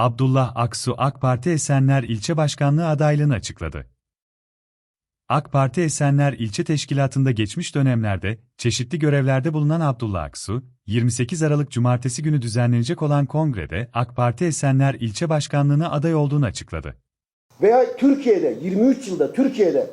Abdullah Aksu AK Parti Esenler İlçe Başkanlığı adaylığını açıkladı. AK Parti Esenler İlçe Teşkilatı'nda geçmiş dönemlerde çeşitli görevlerde bulunan Abdullah Aksu, 28 Aralık Cumartesi günü düzenlenecek olan kongrede AK Parti Esenler İlçe Başkanlığı'na aday olduğunu açıkladı. veya Türkiye'de 23 yılda Türkiye'de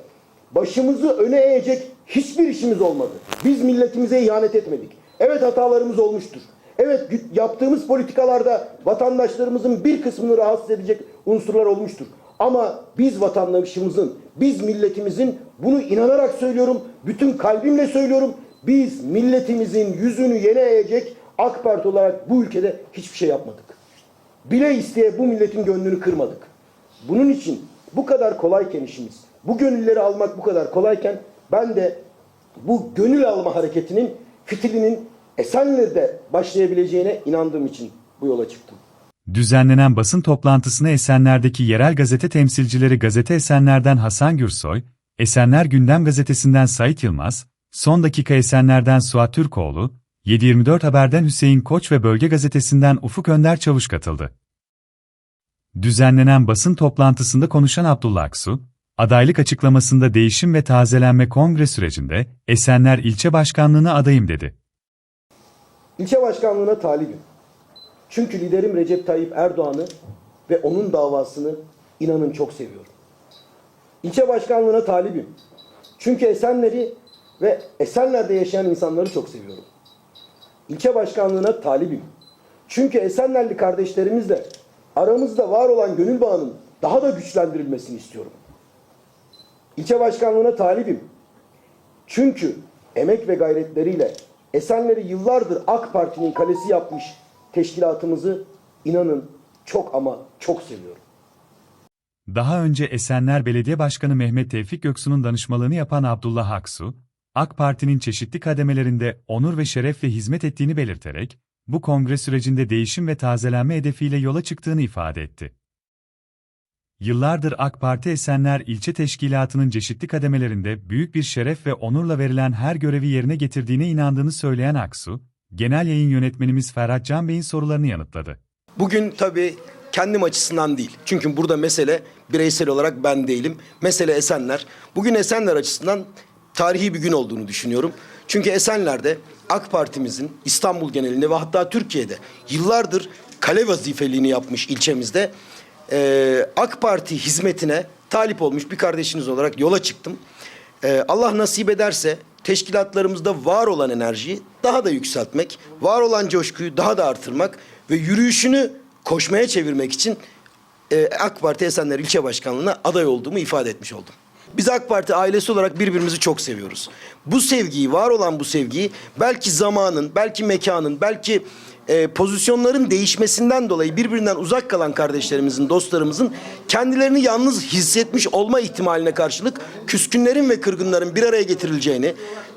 başımızı öne eğecek hiçbir işimiz olmadı. Biz milletimize ihanet etmedik. Evet hatalarımız olmuştur. Evet yaptığımız politikalarda vatandaşlarımızın bir kısmını rahatsız edecek unsurlar olmuştur. Ama biz vatandaşımızın, biz milletimizin bunu inanarak söylüyorum, bütün kalbimle söylüyorum. Biz milletimizin yüzünü yene eğecek AK Parti olarak bu ülkede hiçbir şey yapmadık. Bile isteye bu milletin gönlünü kırmadık. Bunun için bu kadar kolayken işimiz, bu gönülleri almak bu kadar kolayken ben de bu gönül alma hareketinin fitilinin Esenler'de başlayabileceğine inandığım için bu yola çıktım. Düzenlenen basın toplantısına Esenler'deki yerel gazete temsilcileri Gazete Esenler'den Hasan Gürsoy, Esenler Gündem Gazetesi'nden Sait Yılmaz, Son Dakika Esenler'den Suat Türkoğlu, 724 Haber'den Hüseyin Koç ve Bölge Gazetesi'nden Ufuk Önder Çavuş katıldı. Düzenlenen basın toplantısında konuşan Abdullah Aksu, adaylık açıklamasında değişim ve tazelenme kongre sürecinde Esenler İlçe Başkanlığı'na adayım dedi. İlçe başkanlığına talibim. Çünkü liderim Recep Tayyip Erdoğan'ı ve onun davasını inanın çok seviyorum. İlçe başkanlığına talibim. Çünkü Esenler'i ve Esenler'de yaşayan insanları çok seviyorum. İlçe başkanlığına talibim. Çünkü Esenlerli kardeşlerimizle aramızda var olan gönül bağının daha da güçlendirilmesini istiyorum. İlçe başkanlığına talibim. Çünkü emek ve gayretleriyle Esenler'i yıllardır AK Parti'nin kalesi yapmış teşkilatımızı inanın çok ama çok seviyorum. Daha önce Esenler Belediye Başkanı Mehmet Tevfik Göksu'nun danışmalığını yapan Abdullah Aksu, AK Parti'nin çeşitli kademelerinde onur ve şerefle hizmet ettiğini belirterek, bu kongre sürecinde değişim ve tazelenme hedefiyle yola çıktığını ifade etti. Yıllardır AK Parti Esenler İlçe Teşkilatı'nın çeşitli kademelerinde büyük bir şeref ve onurla verilen her görevi yerine getirdiğine inandığını söyleyen Aksu, genel yayın yönetmenimiz Ferhat Can Bey'in sorularını yanıtladı. Bugün tabii kendim açısından değil. Çünkü burada mesele bireysel olarak ben değilim. Mesele Esenler. Bugün Esenler açısından tarihi bir gün olduğunu düşünüyorum. Çünkü Esenler'de AK Parti'mizin İstanbul genelinde ve hatta Türkiye'de yıllardır kale vazifeliğini yapmış ilçemizde eee, AK Parti hizmetine talip olmuş bir kardeşiniz olarak yola çıktım. Ee, Allah nasip ederse teşkilatlarımızda var olan enerjiyi daha da yükseltmek, var olan coşkuyu daha da artırmak ve yürüyüşünü koşmaya çevirmek için e, AK Parti Esenler İlçe Başkanlığı'na aday olduğumu ifade etmiş oldum. Biz AK Parti ailesi olarak birbirimizi çok seviyoruz. Bu sevgiyi, var olan bu sevgiyi belki zamanın, belki mekanın, belki e, pozisyonların değişmesinden dolayı birbirinden uzak kalan kardeşlerimizin, dostlarımızın kendilerini yalnız hissetmiş olma ihtimaline karşılık küskünlerin ve kırgınların bir araya getirileceğini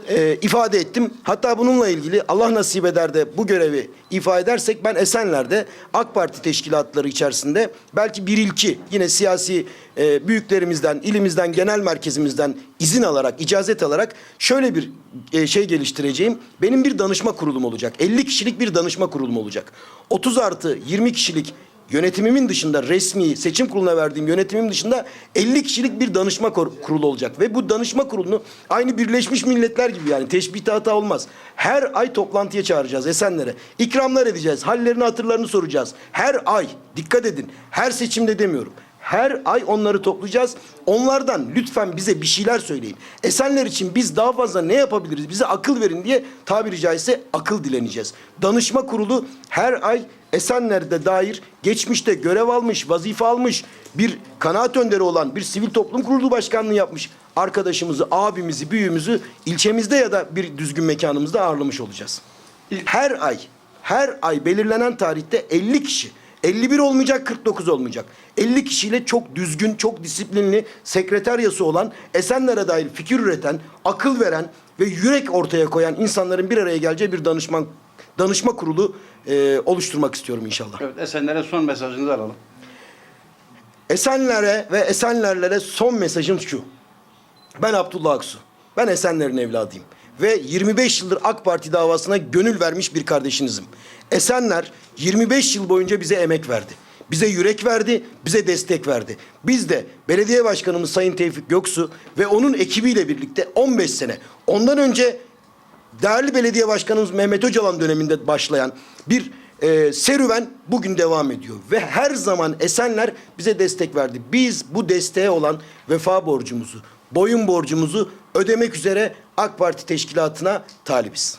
e, ifade ettim. Hatta bununla ilgili Allah nasip eder de bu görevi ifade edersek ben Esenler'de AK Parti teşkilatları içerisinde belki bir ilki yine siyasi e, büyüklerimizden, ilimizden, genel merkezimizden izin alarak, icazet alarak şöyle bir e, şey geliştireceğim. Benim bir danışma kurulum olacak. 50 kişilik bir danışma kurulum olacak. 30 artı 20 kişilik yönetimimin dışında resmi seçim kuruluna verdiğim yönetimim dışında 50 kişilik bir danışma kurulu olacak. Ve bu danışma kurulunu aynı Birleşmiş Milletler gibi yani teşbihte hata olmaz. Her ay toplantıya çağıracağız Esenler'e. İkramlar edeceğiz. Hallerini hatırlarını soracağız. Her ay dikkat edin her seçimde demiyorum. Her ay onları toplayacağız. Onlardan lütfen bize bir şeyler söyleyin. Esenler için biz daha fazla ne yapabiliriz? Bize akıl verin diye tabiri caizse akıl dileneceğiz. Danışma kurulu her ay Esenler'de dair geçmişte görev almış, vazife almış bir kanaat önderi olan bir sivil toplum kurulu başkanlığı yapmış arkadaşımızı, abimizi, büyüğümüzü ilçemizde ya da bir düzgün mekanımızda ağırlamış olacağız. Her ay, her ay belirlenen tarihte 50 kişi 51 olmayacak, 49 olmayacak. 50 kişiyle çok düzgün, çok disiplinli, sekreteryası olan, Esenler'e dair fikir üreten, akıl veren ve yürek ortaya koyan insanların bir araya geleceği bir danışman danışma kurulu e, oluşturmak istiyorum inşallah. Evet, Esenler'e son mesajınızı alalım. Esenler'e ve Esenlerlere son mesajım şu. Ben Abdullah Aksu. Ben Esenler'in evladıyım. Ve 25 yıldır AK Parti davasına gönül vermiş bir kardeşinizim. Esenler 25 yıl boyunca bize emek verdi. bize yürek verdi, bize destek verdi. Biz de belediye başkanımız Sayın Tevfik Göksu ve onun ekibiyle birlikte 15 sene, ondan önce değerli belediye başkanımız Mehmet Öcalan döneminde başlayan bir e, serüven bugün devam ediyor. Ve her zaman Esenler bize destek verdi. Biz bu desteğe olan vefa borcumuzu, boyun borcumuzu ödemek üzere AK Parti teşkilatına talibiz.